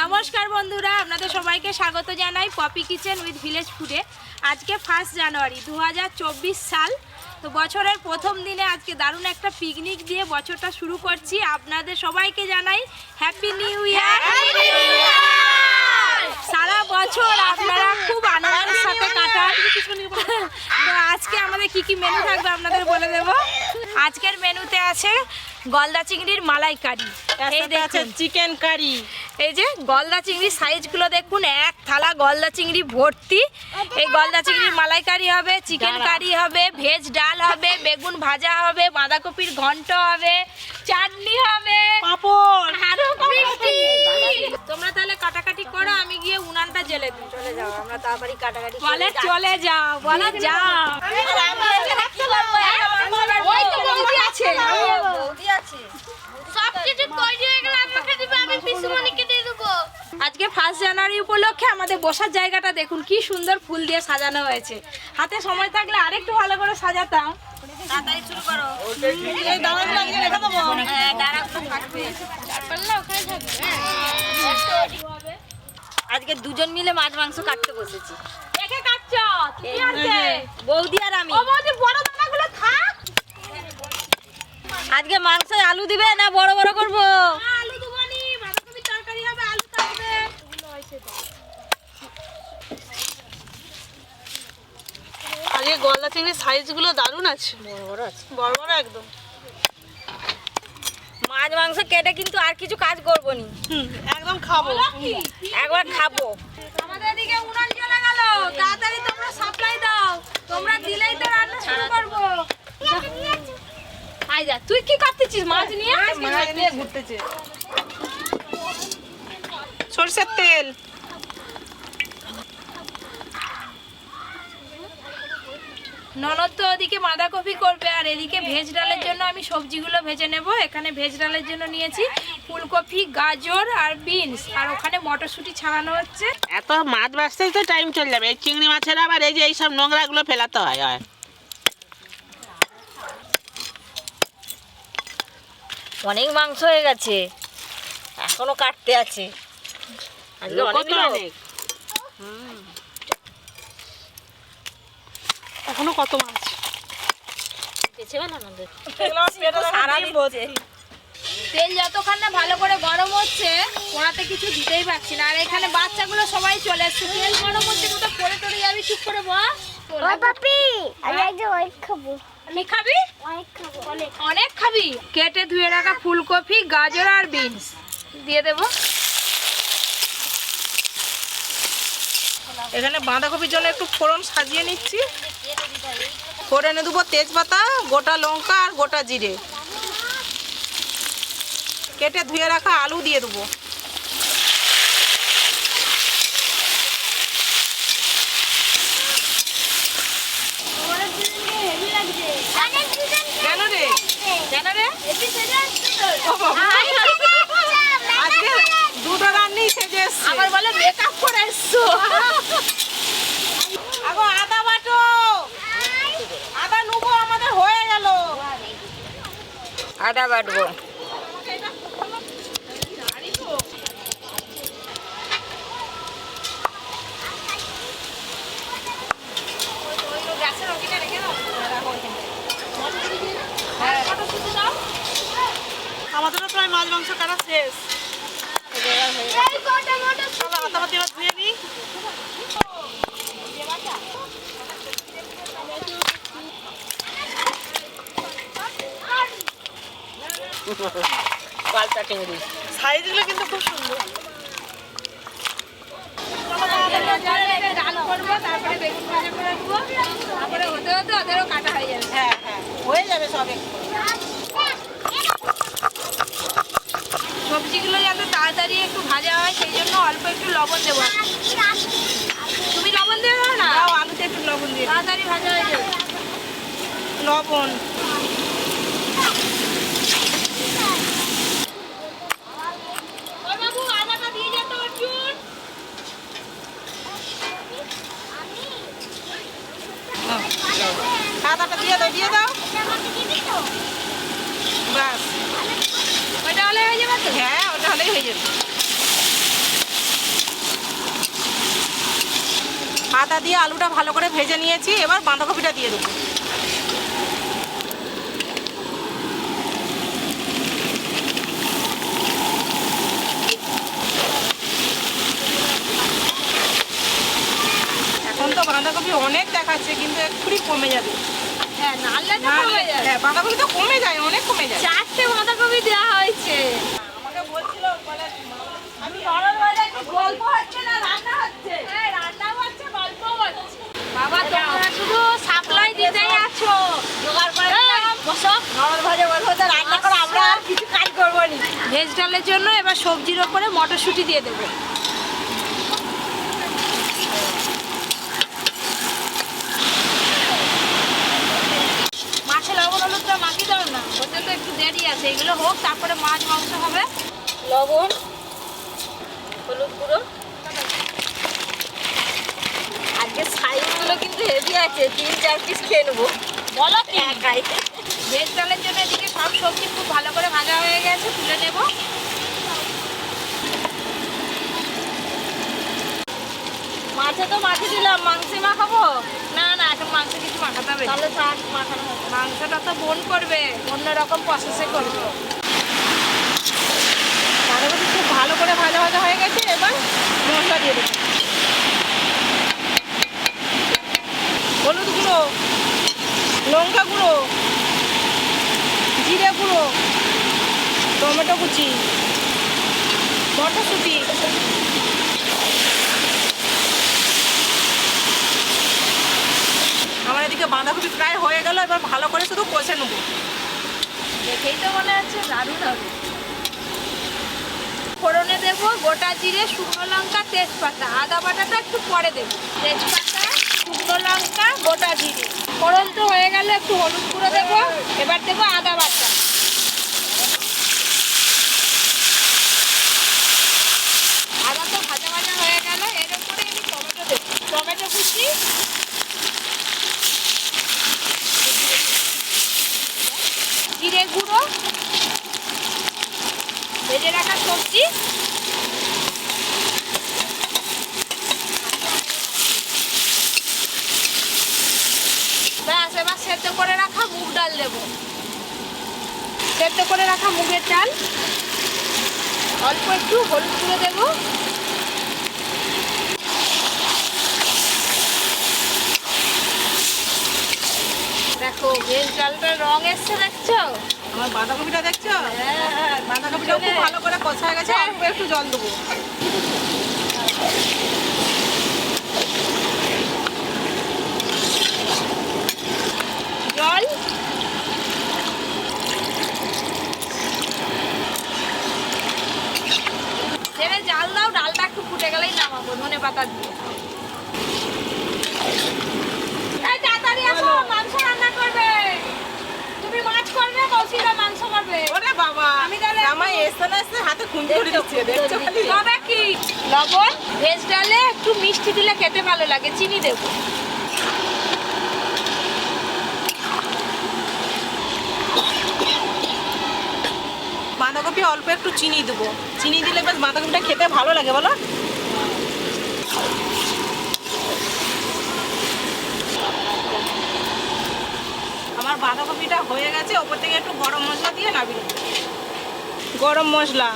নমস্কার বন্ধুরা, আপনাদের সবাইকে স্বাগত জানাই পপি কিচেন উইথ ভিলেজ ফুডে। আজকে ফার্স্ট জানুয়ারি দু হাজার চব্বিশ সাল। তো বছরের প্রথম দিনে আজকে দারুণ একটা পিকনিক দিয়ে বছরটা শুরু করছি। আপনাদের সবাইকে জানাই হ্যাপি নিউ ইয়ার সারা বছর আপনারা খুব আনন্দের সাথে কাটান। তো আজকে আমাদের কি কি মেনু থাকবে আপনাদের বলে দেব। আজকের মেনুতে আছে গলদা চিংড়ির মালাইকারি। এই দেখুন। চিকেন কারি এই যে গলদা চিংড়ির সাইজগুলো দেখুন এক থালা গলদা চিংড়ি ভর্তি। এই গলদা চিংড়ির মালাইকারি হবে চিকেন কারি হবে ভেজ ডাল হবে বেগুন ভাজা হবে বাঁধাকপির ঘন্ট হবে চাটনি হবে। পাপড়। তোমরা তাহলে কাটাকাটি করো আমি গিয়ে উনানটা জেলে দিই। চলে যাও আমরা তাড়াতাড়ি কাটাকাটি বলে চলে যাও বলে যাও। ওই তো বৌদি আছে। বৌদি আছে। সব কিছু তৈরি হয়ে গেল আমাকে দিবে আমি পিসুমণিকে আজকে ফার্স্ট জানুয়ারি উপলক্ষে আমাদের বসার জায়গাটা দেখুন কি সুন্দর ফুল দিয়ে সাজানো হয়েছে। হাতে সময় থাকলে আরেকটু ভালো করে সাজাতাম। তাড়াতাড়ি শুরু করো। এই দাঁড়াগুলো আজকে রেখে দেবো হ্যাঁ আজকে দুজন মিলে মাছ মাংস কাটতে বসেছি। দেখে কাটছ? বৌদি আর আমি। ও বৌদি বড় দানাগুলো থাক। আজকে মাংস আলু দিবে না বড় বড় করব আলু দুবানি বাঁধাকপির তরকারি হবে আলু থাকবে আজকে গলদা চিংড়ির সাইজগুলো দারুণ আছে। বড় বড় আছে। বড় বড় একদম। মাছ মাংস কেটে কিন্তু আর কিছু কাজ করব নি। একদম খাব। একবার খাব। আমাদের এদিকে উনান জ্বলে গেল। তাড়াতাড়ি তোমরা সাপ্লাই দাও। তোমরা দিলেই তো রান্না শুরু করব। আই যা তুই কি কাটতেছিস মাছ নিয়ে মাছ নিয়ে ঘুরতেছে। সরষের তেল। ননদ তো ওদিকে বাঁধাকপি করবে আর এদিকে ভেজ ডালের জন্য আমি সবজিগুলো ভেজে নেব। এখানে ভেজ ডালের জন্য নিয়েছি ফুলকপি গাজর আর বিনস। আর ওখানে মটরশুঁটি ছাড়ানো হচ্ছে। এত মাছ বাঁচতেই তো টাইম চলে যাবে। এই চিংড়ি মাছের আবার এই যে এইসব নোংরাগুলো ফেলাতে হয় হয়। অনেক মাংস হয়ে গেছে। এখনও কাটতে আছে। এখনও কত মাছ? বেঁচে গেল আমাদের? সারা তেল যতক্ষণ না ভালো করে গরম হচ্ছে ওনাতে কিছু দিতেই পারছি না। আর এখানে বাচ্চাগুলো সবাই চলে এসছে। তেল গরম হচ্ছে কোথাও পরে টরে যাবি চুপ করে বস। অনেক। অনেক খাবি? কেটে ধুয়ে রাখা ফুলকপি গাজর আর বিনস। দিয়ে দেবো। এখানে বাঁধাকপির জন্য একটু ফোড়ন সাজিয়ে নিচ্ছি। ফোড়নে দেবো তেজপাতা গোটা লঙ্কা আর গোটা জিরে। কেটে ধুয়ে রাখা আলু দিয়ে দেবো। কেন রে? কেন রে এটি সেটা ও বাবা, আজকে দুটো রান্নি সেজে আবার বলে মেকআপ করে এসছো? আগো আদা বাটো। আদা নুবো আমাদের হয়ে গেল। আদা বাটবো। আমাদেরও প্রায় মাছ মাংস কাটা শেষ এই কটা মোটর চলো আদা বাতি এবার ধুয়ে নিই পাল্টা চিংড়ি। সাইজগুলো কিন্তু খুব সুন্দর। ডাল করব তারপরে বেগুন ভাজা করে দেবো তারপরে হতে হতে ওদেরও কাটা হয়ে যাবে। হ্যাঁ হ্যাঁ। হয়ে যাবে সব একটু। সবজিগুলো যাতে তাড়াতাড়ি একটু ভাজা হয় সেই জন্য অল্প একটু লবণ দেবো। তুমি লবণ দেবে না? আমি আলুতে একটু লবণ দিয়ে দিই। তাড়াতাড়ি ভাজা হয়ে যাবে। লবণ ওই বাবু আদাটা দিয়ে যেত অর্জুন আদাটা দিয়ে দাও দিয়ে দাও ব্যাস ওইটা হলে হয়ে যাবে তো হ্যাঁ ওটা হলেই হয়ে যাবে আদা দিয়ে আলুটা ভালো করে ভেজে নিয়েছি এবার বাঁধাকপিটা দিয়ে দেবো। এখন তো বাঁধাকপি অনেক দেখাচ্ছে কিন্তু একটুই কমে যাবে। হ্যাঁ হ্যাঁ বাঁধাকপি তো কমে যায় অনেক কমে যায়। চারটে বাঁধাকপি দেওয়া হয়েছে। আমাকে বলছিল আমি নরম বাজার গল্প হচ্ছে না রান্না হচ্ছে? হ্যাঁ হচ্ছে বাবা তোমরা শুধু সাপ্লাই দিতেই আছো। জোগাড় করে বসো। নরম ভাজা তো রান্না করো আমরা আর কিছু কাজ করব নি। ভেজ ডালের জন্য এবার সবজির ওপরে মটরশুঁটি দিয়ে দেবো। মাছে লবণ হলুদটা মাখিয়ে দাও না। ওতে তো একটু দেরি আছে। এগুলো হোক তারপরে মাছ মাংস হবে। লবণ হলুদ গুঁড়ো আজকে সাইজগুলো কিন্তু হেভি আছে তিন চার পিস খেয়ে নেব। বলো একাই। ভেজ ডালের জন্য এদিকে সব সবজি খুব ভালো করে ভাজা হয়ে গেছে তুলে নেব। মাছে তো মাছে দিলাম মাংসে মাখাবো? না না এখন মাংস কিছু মাখাতে হবে। তাহলে শাক মাখানো মাংসটা তো বোন করবে অন্যরকম প্রসেসে করবে। বাঁধাকপি খুব ভালো করে ভাজা ভাজা হয়ে গেছে এবার মশলা দিয়ে দেবো। হলুদ গুঁড়ো, লঙ্কা গুঁড়ো, জিরে গুঁড়ো, টমেটো কুচি, মটরশুঁটি। আমার এদিকে বাঁধাকপি প্রায় হয়ে গেল, এবার ভালো করে শুধু কষে নেব। দেখেই তো মনে হচ্ছে দারুণ হবে। ফোড়নে দেবো গোটা জিরে, শুকনো লঙ্কা, তেজপাতা। আদা বাটাটা একটু পরে দেবো। তেজপাতা লঙ্কা গোটা জিরে ফোড়ন হয়ে গেল একটু হলুদ গুঁড়ো দেবো। এবার দেবো আদা বাটা। আদা তো ভাজা ভাজা হয়ে গেল, এর উপরে আমি টমেটো দেবো। টমেটো কুচি। জিরে গুঁড়ো। ভেজে রাখা সবজি ব্যাস এবার সেদ্ধ করে রাখা মুগ ডাল দেবো। সেদ্ধ করে রাখা মুগের ডাল। অল্প একটু হলুদ গুঁড়ো দেবো। দেখো ভেজ ডালটার রং এসছে দেখছ? আমার বাঁধাকপিটা দেখছ? হ্যাঁ বাঁধাকপিটা খুব ভালো করে কষা হয়ে গেছে অল্প একটু জল দেবো জল ছেড়ে জাল দাও ডালটা একটু ফুটে গেলেই নামাবো ধনে পাতা দিয়ে এই তাড়াতাড়ি আসো মাংস রান্না করবে তুমি মাছ করবে কৌশিরা মাংস করবে ওরে বাবা আমি তাহলে- আমার এসে না এসে হাতে খুঁজে ধরে দিচ্ছে দেখছ খালি তবে কি লবণ ভেজ ডালে একটু মিষ্টি দিলে খেতে ভালো লাগে চিনি দেবো বাঁধাকপি অল্প একটু চিনি দেবো। চিনি দিলে বেশ বাঁধাকপিটা খেতে ভালো লাগে, বলো। আমার বাঁধাকপিটা হয়ে গেছে, ওপর থেকে একটু গরম মশলা দিয়ে নাবি। গরম মশলা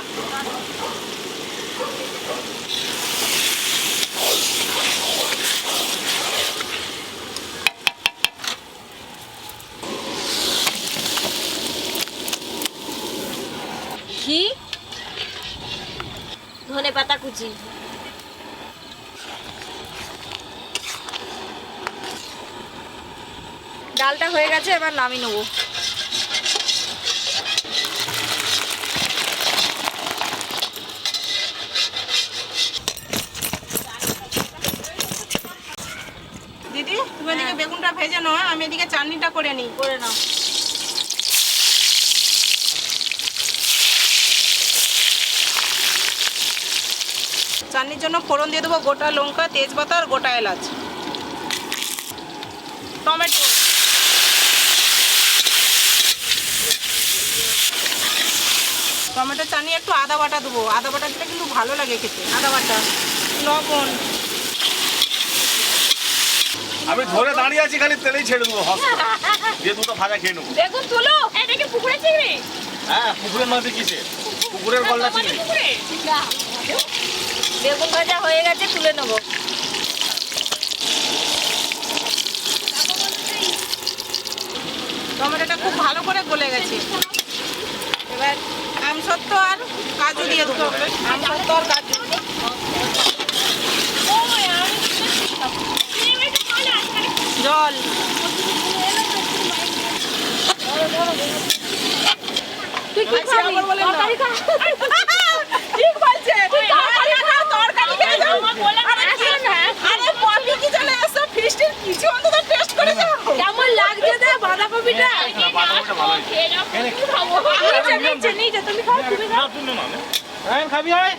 ঘি ধনে পাতা কুচি। ডালটা হয়ে গেছে এবার নামিয়ে নেব। দিদি তুমি এদিকে বেগুনটা ভেজে নাও হ্যাঁ? আমি এদিকে চাটনিটা করে নিই। করে নাও। চাটনির জন্য ফোড়ন দিয়ে দেবো গোটা লঙ্কা তেজপাতা আর গোটা এলাচ। টমেটো। টমেটো চাটনি একটু আদা বাটা দেবো। আদা বাটা দিলে কিন্তু ভালো লাগে খেতে। আদা বাটা। লবণ। আমি ধরে দাঁড়িয়ে আছি খালি তেলেই ছেড়ে দেবো। দিয়ে দুটো ভাজা খেয়ে নেব। বেগুন তুলো। এটা কি পুকুরে চিংড়ি হ্যাঁ পুকুরের মাঝে কিসে? পুকুরের গলদা চিংড়ি পুকুরে? বেগুন ভাজা হয়ে গেছে তুলে নেব। টমেটোটা খুব ভালো করে গলে গেছে। এবার আমসত্ব আর কাজু দিয়ে দেবো। আমসত্ব আর কাজু। জল। তুই কি আচ্ছা, খাবি। তরকারি খা ঠিক বলছে তরকারি খাও, তরকারি খেয়ে যাও। আরে পপি কি চলে এসো ফিস্টের কিছু অন্তত টেস্ট করে যাও কেমন লাগছে দে বাঁধাকপিটা না বাটাটা ভালো হয়েছে খেয়ে যাও খাব। হ্যাঁ হয়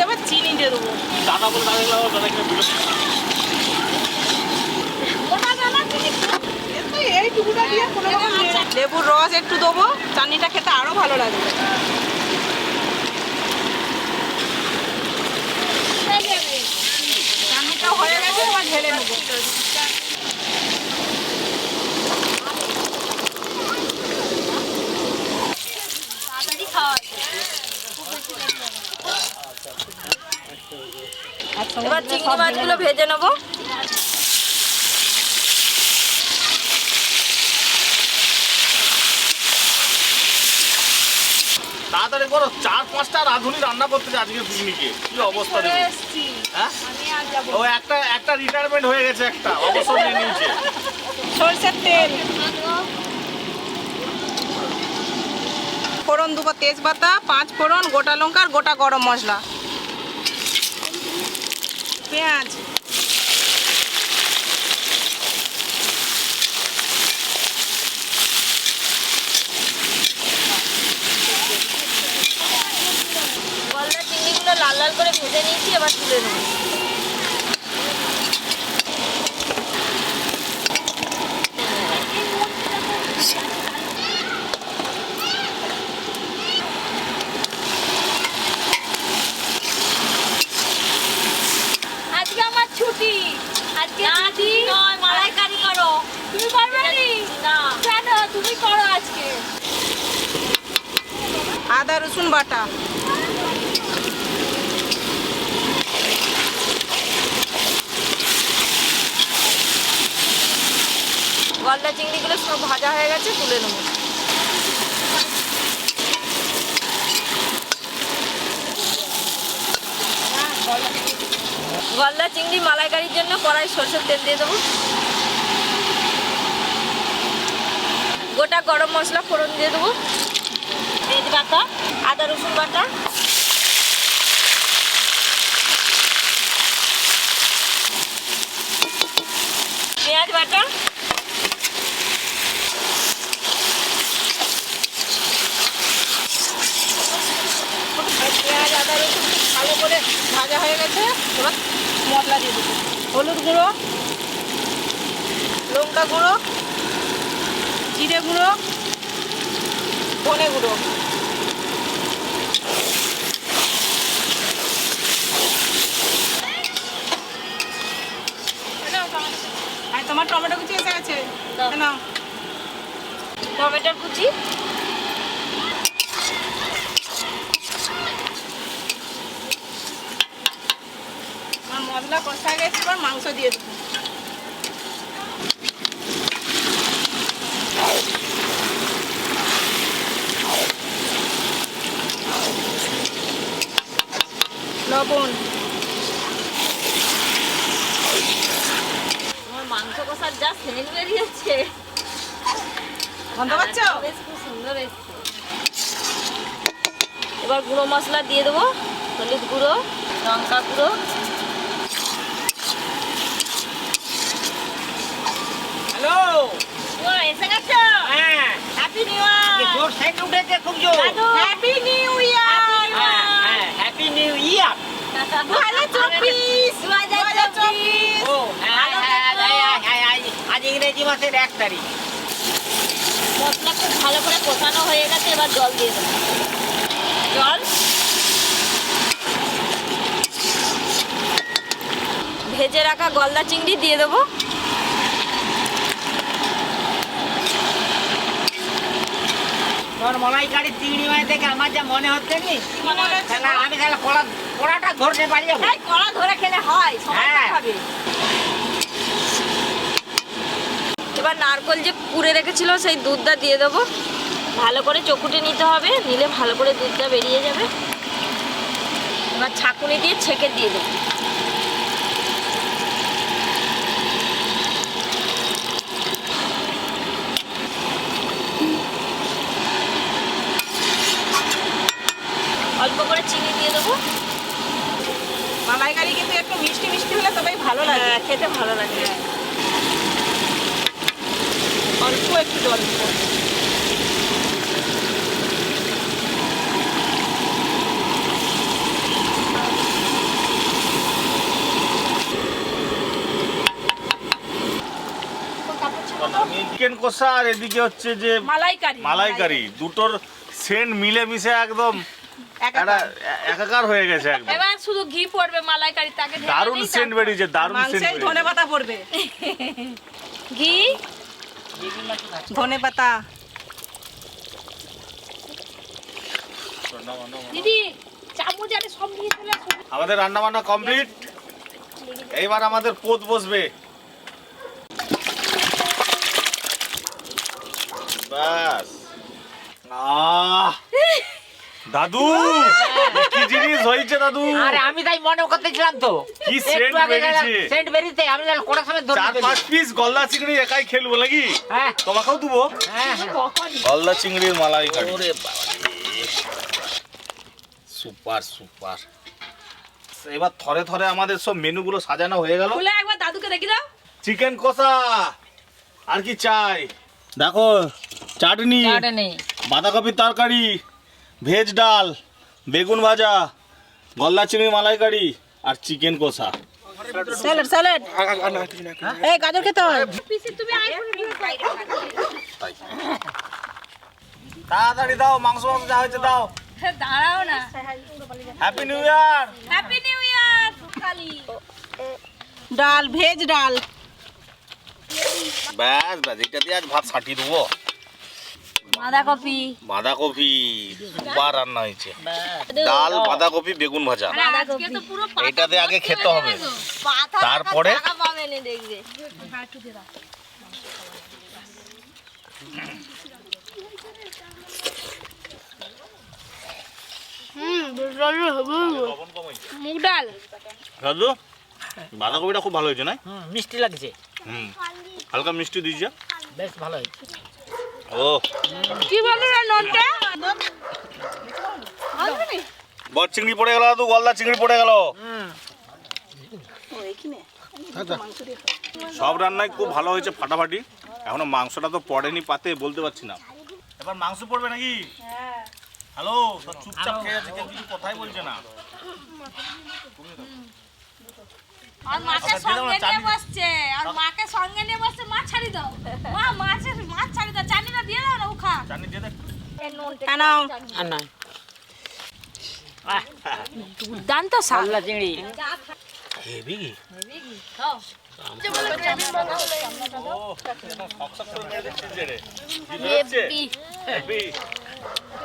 এবার চিনি দিয়ে দেবো। দাদা বলে দাদা দাদা কিনে রকম দিয়ে- লেবুর রস একটু দেবো চাটনিটা খেতে আরও ভালো লাগবে। চাটনিটাও হয়ে গেছে এবার ঢেলে নেব। এবার চিংড়ি মাছগুলো ভেজে নেব। তাড়াতাড়ি করো চার পাঁচটা রাঁধুনি রান্না করতেছে আজকে পিকনিকে। কি অবস্থা দেখো হ্যাঁ? ও একটা একটা রিটায়ারমেন্ট হয়ে গেছে একটা অবসর নিয়ে নিয়েছে। সরষের তেল। ফোড়ন দুটো তেজপাতা পাঁচ ফোড়ন গোটা লঙ্কা আর গোটা গরম মশলা পেঁয়াজ গলদা চিংড়িগুলো লাল লাল করে ভেজে নিয়েছি এবার তুলে নেব আজকে আমার ছুটি আজকে ছুটি নয় মালাইকারি করো তুমি পারবে নি না কেন তুমি করো আজকে আদা, রসুন বাটা। গলদা চিংড়িগুলো সব ভাজা হয়ে গেছে, তুলে নেব। গলদা চিংড়ি মালাইকারির জন্য কড়াই সরষের তেল দিয়ে দেবো। গোটা গরম মশলা ফোড়ন দিয়ে দেবো। তেজপাতা আদা রসুন বাটা। পেঁয়াজ বাটা। পেঁয়াজ, আদা, রসুন ভালো করে ভাজা হয়ে গেছে। এবার মশলা দিয়ে দেবো হলুদ গুঁড়ো, লঙ্কা গুঁড়ো, জিরে গুঁড়ো, ধনে গুঁড়ো। টমেটো কুচি এসে গেছে। নাও। টমেটোর কুচি? আমার মশলা কষা গেছে এবার মাংস দিয়ে দেবো। লবণ। আমার যা সেন্ট বেরিয়েছে। বেশ খুব সুন্দর এসছে। এবার গুঁড়ো মশলা দিয়ে দেবো হলুদ গুঁড়ো লঙ্কা গুঁড়ো। হ্যালো? এসে গেছো? হ্যাঁ। হ্যাপি নিউ ইয়ার খুব জোর। হ্যাপি নিউ ইয়ার হ্যাঁ হ্যাঁ হ্যাপি নিউ ইয়ার দু হাজার চব্বিশ দু হাজার চব্বিশ ও হ্যাঁ হ্যাঁ হ্যাঁ, হ্যাঁ, হ্যাঁ, আজ ইংরেজি মাসের এক তারিখ। মশলা খুব ভালো করে কষানো হয়ে গেছে এবার জল দিয়ে দেবো। জল? রাখা গলদা চিংড়ি দিয়ে দেবো। তোর মলাইকারি চিংড়ি মাছ দেখে আমার যা মনে হচ্ছে কি? আমি তাহলে কড়াটা ধরতে পারি ধরে খেলে হয় হ্যাঁ। খাবে এবার নারকল যে পুড়ে রেখেছিল সেই দুধটা দিয়ে দেবো। ভালো করে চকুটে নিতে হবে নিলে ভালো করে দুধটা বেরিয়ে যাবে। এবার ছাকুনি দিয়ে ছেঁকে দিয়ে দেবো। অল্প করে চিনি দিয়ে দেবো। মালাইকারি কিন্তু একটু মিষ্টি মিষ্টি হলে তবেই ভালো লাগে। হ্যাঁ খেতে ভালো লাগে। অল্প একটু জল দিব। চিকেন কষা আর এদিকে হচ্ছে যে মালাইকারি। মালাইকারি। দুটোর সেন্ট মিলে মিশে একদম একাকার। হয়ে গেছে একদম। এবার শুধু ঘি পড়বে মালাইকারি তাকে দারুণ সেন্ট বেরিয়েছে দারুণ সেন্ট মাংসে ধনে বেরিয়েছে। পাতা পড়বে। ঘি ধনে পাতা। দিদি চামচ আরে সব নিয়ে চলে আমাদের রান্না বান্না কমপ্লিট। এইবার আমাদের পোত বসবে। আহ দাদু। জিনিস হয়েছে দাদু। আরে আমি তাই মনে করতেছিলাম তো। কি বেরিয়েছে। সেন্ট বেরিয়েছে আমি তাহলে কড়া সময় ধরে চার পাঁচ পিস গলদা চিংড়ি একাই খেলব নাকি? হ্যাঁ। তোমাকেও দেবো? হ্যাঁ গলদা চিংড়ির মালাই কারি সুপার সুপার। এবার থরে থরে আমাদের সব মেনুগুলো সাজানো হয়ে গেল। খুলে একবার দাদুকে দেখি দাও। চিকেন কষা আর কি চাই? দেখো চাটনি নেই বাঁধাকপির তরকারি ভেজ ডাল বেগুন ভাজা গলদা চিংড়ি মালাইকারি আর চিকেন কষা। Salad salad. এই গাজর খেতে হয়। পিসি তুমি আইফোনে নিয়ে বাইরে তাড়াতাড়ি দাও মাংস মাংস যা হয়েছে দাও। দাঁড়াও না। Happy new year happy new year কালি ডাল ভেজ ডাল। ব্যাস ব্যাস এটা দিয়ে আজ ভাত ছাটিয়ে দেবো। বাঁধাকপি। বাঁধাকপি সুপার রান্না হয়েছে। ডাল বাঁধাকপি বেগুন ভাজা। এটাতে আগে খেতে হবে। তারপরে? মুগ ডাল। দাদু বাঁধাকপিটা খুব ভালো হয়েছে না মিষ্টি লাগছে। হুম হালকা মিষ্টি দিয়েছে। বেশ ভালো হয়েছে। ও চিংড়ি পড়ে গেল দাদু, গলদা চিংড়ি পড়ে গেল। সব রান্নাই খুব ভালো হয়েছে ফাটাফাটি। এখনও মাংসটা তো পড়েনি পাতে, বলতে পারছি না। এবার মাংস পড়বে নাকি? হ্যালো চুপচাপ খেয়ে আছে, কেউ কিছু কথাই বলছে না। আর মাকে আচ্ছা, দিয়ে দাও না, সঙ্গে নিয়ে বসছে। আর মাকে সঙ্গে নিয়ে বসছে মাছ ছাড়ি দাও। মা মাছের মাছ ছাড়ি দাও। চাটনিটা দিয়ে দাও না ও খা জানি দিয়ে দে। কেন আর নয় দুর্দান্ত চিংড়ি। হেভি কি?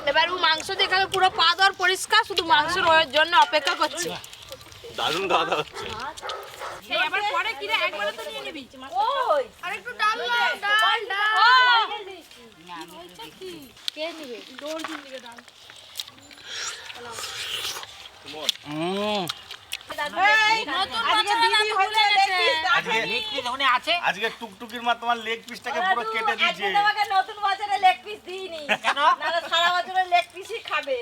এবার ও মাংস দেখাবে পুরো পা দেওয়ার পরিষ্কার শুধু মাংসের জন্য অপেক্ষা করছে। দারুণ খাওয়া দাওয়া হচ্ছে। সেই আবার পরে কিরে একবারে তো নিয়ে নিবি? ওই আর একটু ডাল দাও ডাল ডাল। কে? নিবে? দৌড় দিন দিকে ডাল। নতুন আজকে বছরে দিদি হচ্ছে। আজকে টুকটুকির মা তোমার লেগ পিসটাকে পুরো কেটে দিয়েছে। তোমাকে নতুন বছরে লেগ পিস দিইনি। কেন? সারা বছরের লেগ পিসই খাবে।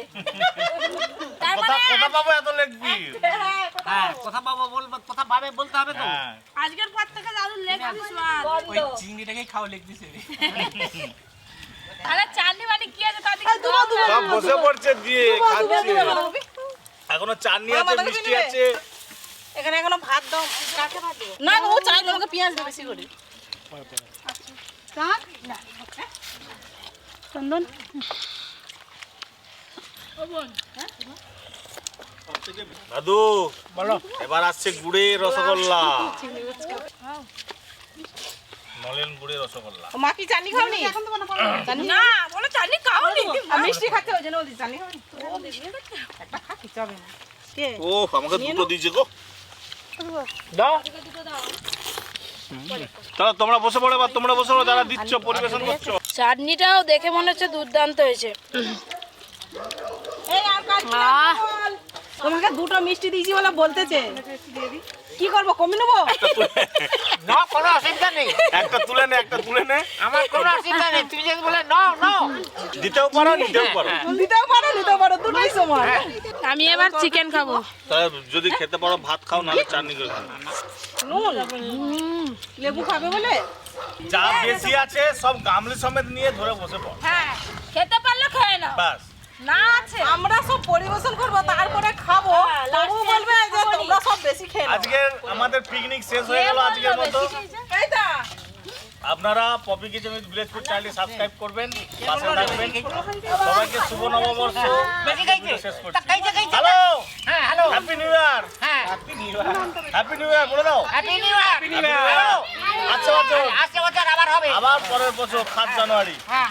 তার কোথা মানে কোথা পাবো এত লেগ পিস কথা বাবা বলব কথা ভাবে বলতে হবে তো। হ্যাঁ। আজকের পর থেকে দাদুর লেগ পিস বাদ বন্ধ। চিংড়িটাকেই খাও লেগ পিস আরে চাটনি বানি কি আছে তাদেরকে সব বসে পড়ছে দিয়ে খাচ্ছে। এখনও চাটনি আছে মিষ্টি আছে। এখানে এখনও ভাত দাও। ভাত না ও চাই আমাকে পেঁয়াজ দে বেশি করে। চন্দন। দাদু বলো। এবার আসছে গুড়ের রসগোল্লা। নলেন গুড়ের রসগোল্লা। মা কি চাটনি খাওনি? না বলো চাটনি খাওনি। মিষ্টি খাচ্ছে ওই জন্য বলছি চাটনি খাওনি। একটা খা কিছু হবে না ও আমাকে দুটো দিয়েছে গো। দাও। তাহলে তোমরা বসে পড়ো বা তোমরা বসে পড়ো যারা দিচ্ছ পরিবেশন করছ। চাটনিটাও দেখে মনে হচ্ছে দুর্দান্ত হয়েছে। এই আর কাজ তোমাকে দুটো মিষ্টি দিয়েছি বলে বলতেছে। কি করব কমে নেব? ন। কোনো অসুবিধা নেই। একটা তুলে নে একটা তুলে নে। আমার কোনো অসুবিধা নেই। তুমি যদি বলে ন ন দিতেও পারো নিতেও পারো। দিতেও পারো নিতেও পারো দুটোই সমান। আমি এবার চিকেন খাব। যদি খেতে পারো ভাত খাও নাহলে চাটনি করে খাও। নুন? লেবু খাবে বলে? যা বেশি আছে সব গামলি সমেত নিয়ে ধরে বসে পড়। হ্যাঁ খেতে পারলে খেয়ে নাও। বাস না আছে। আমরা সব পরিবেশন করব তারপরে খাব। হ্যাঁ, তবু বলবে যে তোমরা সব বেশি খেয়ে নাও। আজকের আমাদের পিকনিক শেষ হয়ে গেল আজকের মতো। এই তো আপনারা পপি কিচেন উইথ চ্যানেলটি সাবস্ক্রাইব করবেন পাশে থাকবেন। সবাইকে শুভ নববর্ষ। বেশি খাইছে। শেষ করছি। হ্যালো! হ্যাঁ হ্যালো। হ্যাপি নিউ ইয়ার হ্যাঁ। হ্যাপি নিউ ইয়ার বলে দাও। Happy new year Happy New Year। আচ্ছা বছর বছর আবার হবে। আবার পরের বছর সাত জানুয়ারি। হ্যাঁ।